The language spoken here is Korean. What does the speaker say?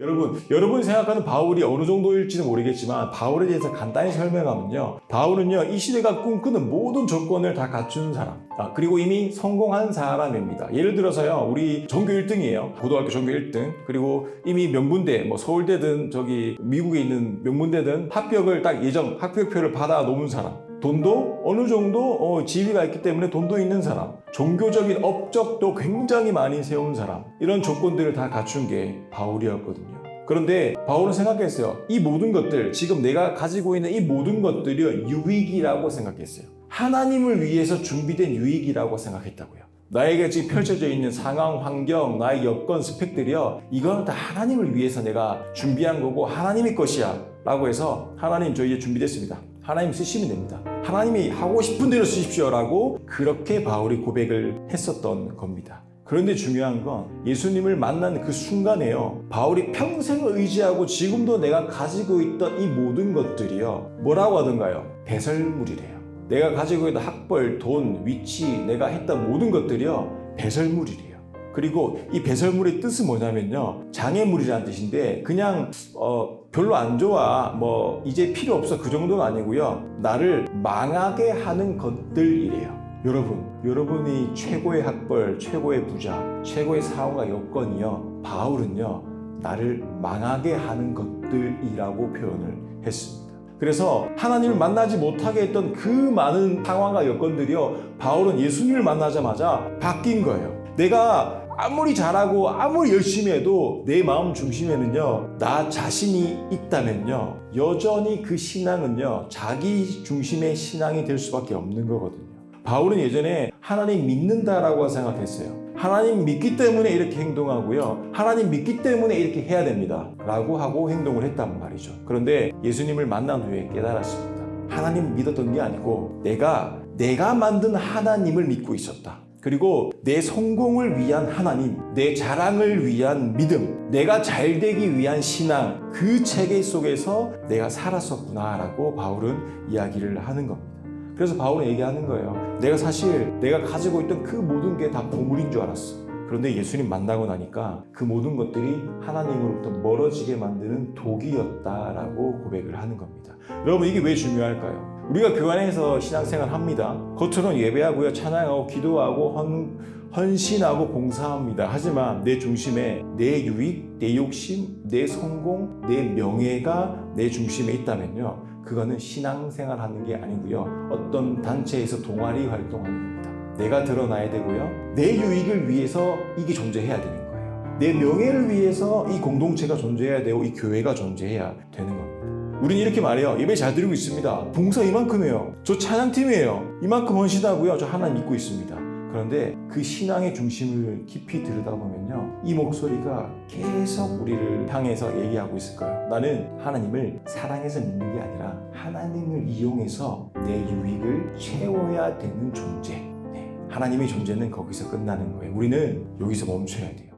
여러분, 여러분이 생각하는 바울이 어느 정도일지는 모르겠지만 바울에 대해서 간단히 설명하면요. 바울은요, 이 시대가 꿈꾸는 모든 조건을 다 갖춘 사람. 아, 그리고 이미 성공한 사람입니다. 예를 들어서요, 우리 전교 1등이에요. 고등학교 전교 1등. 그리고 이미 명문대, 뭐 서울대든 저기 미국에 있는 명문대든 합격을 딱 예정 합격표를 받아 놓은 사람. 돈도 어느 정도 어, 지위가 있기 때문에 돈도 있는 사람, 종교적인 업적도 굉장히 많이 세운 사람, 이런 조건들을 다 갖춘 게 바울이었거든요. 그런데 바울은 생각했어요. 이 모든 것들, 지금 내가 가지고 있는 이 모든 것들이 유익이라고 생각했어요. 하나님을 위해서 준비된 유익이라고 생각했다고요. 나에게 지금 펼쳐져 있는 상황, 환경, 나의 여건, 스펙들이요. 이건 다 하나님을 위해서 내가 준비한 거고 하나님의 것이야. 라고 해서 하나님 저 이제 준비됐습니다. 하나님 쓰시면 됩니다. 하나님이 하고 싶은 대로 쓰십시오라고 그렇게 바울이 고백을 했었던 겁니다. 그런데 중요한 건 예수님을 만난 그 순간에요. 바울이 평생을 의지하고 지금도 내가 가지고 있던 이 모든 것들이요. 뭐라고 하던가요? 배설물이래요. 내가 가지고 있는 학벌, 돈, 위치, 내가 했던 모든 것들이요. 배설물이래요. 그리고 이 배설물의 뜻은 뭐냐면요. 장애물이라는 뜻인데 그냥 어, 별로 안 좋아. 뭐 이제 필요 없어. 그 정도는 아니고요. 나를 망하게 하는 것들이래요. 여러분, 여러분이 최고의 학벌, 최고의 부자, 최고의 사업과 여건이요. 바울은요. 나를 망하게 하는 것들이라고 표현을 했습니다. 그래서 하나님을 만나지 못하게 했던 그 많은 상황과 여건들이요. 바울은 예수님을 만나자마자 바뀐 거예요. 내가 아무리 잘하고 아무리 열심히 해도 내 마음 중심에는요, 나 자신이 있다면요, 여전히 그 신앙은요, 자기 중심의 신앙이 될 수밖에 없는 거거든요. 바울은 예전에 하나님 믿는다라고 생각했어요. 하나님 믿기 때문에 이렇게 행동하고요. 하나님 믿기 때문에 이렇게 해야 됩니다. 라고 하고 행동을 했단 말이죠. 그런데 예수님을 만난 후에 깨달았습니다. 하나님 믿었던 게 아니고 내가 내가 만든 하나님을 믿고 있었다. 그리고 내 성공을 위한 하나님, 내 자랑을 위한 믿음, 내가 잘 되기 위한 신앙, 그 체계 속에서 내가 살았었구나라고 바울은 이야기를 하는 겁니다. 그래서 바울은 얘기하는 거예요. 내가 사실 내가 가지고 있던 그 모든 게 다 보물인 줄 알았어. 그런데 예수님 만나고 나니까 그 모든 것들이 하나님으로부터 멀어지게 만드는 독이었다라고 고백을 하는 겁니다. 여러분 이게 왜 중요할까요? 우리가 안에서 신앙생활 합니다. 겉으로는 예배하고요, 찬양하고, 기도하고, 헌, 헌신하고, 봉사합니다. 하지만 내 중심에 내 유익, 내 욕심, 내 성공, 내 명예가 내 중심에 있다면요. 그거는 신앙생활 하는 게 아니고요. 어떤 단체에서 동아리 활동하는 겁니다. 내가 드러나야 되고요. 내 유익을 위해서 이게 존재해야 되는 거예요. 내 명예를 위해서 이 공동체가 존재해야 되고 이 교회가 존재해야 되는 겁니다. 우린 이렇게 말해요. 예배 잘 드리고 있습니다. 봉사 이만큼 해요. 저 찬양팀이에요. 이만큼 헌신하고요. 저 하나님 믿고 있습니다. 그런데 그 신앙의 중심을 깊이 들여다보면요. 이 목소리가 계속 우리를 향해서 얘기하고 있을 거예요. 나는 하나님을 사랑해서 믿는 게 아니라 하나님을 이용해서 내 유익을 채워야 되는 존재. 네. 하나님의 존재는 거기서 끝나는 거예요. 우리는 여기서 멈춰야 돼요.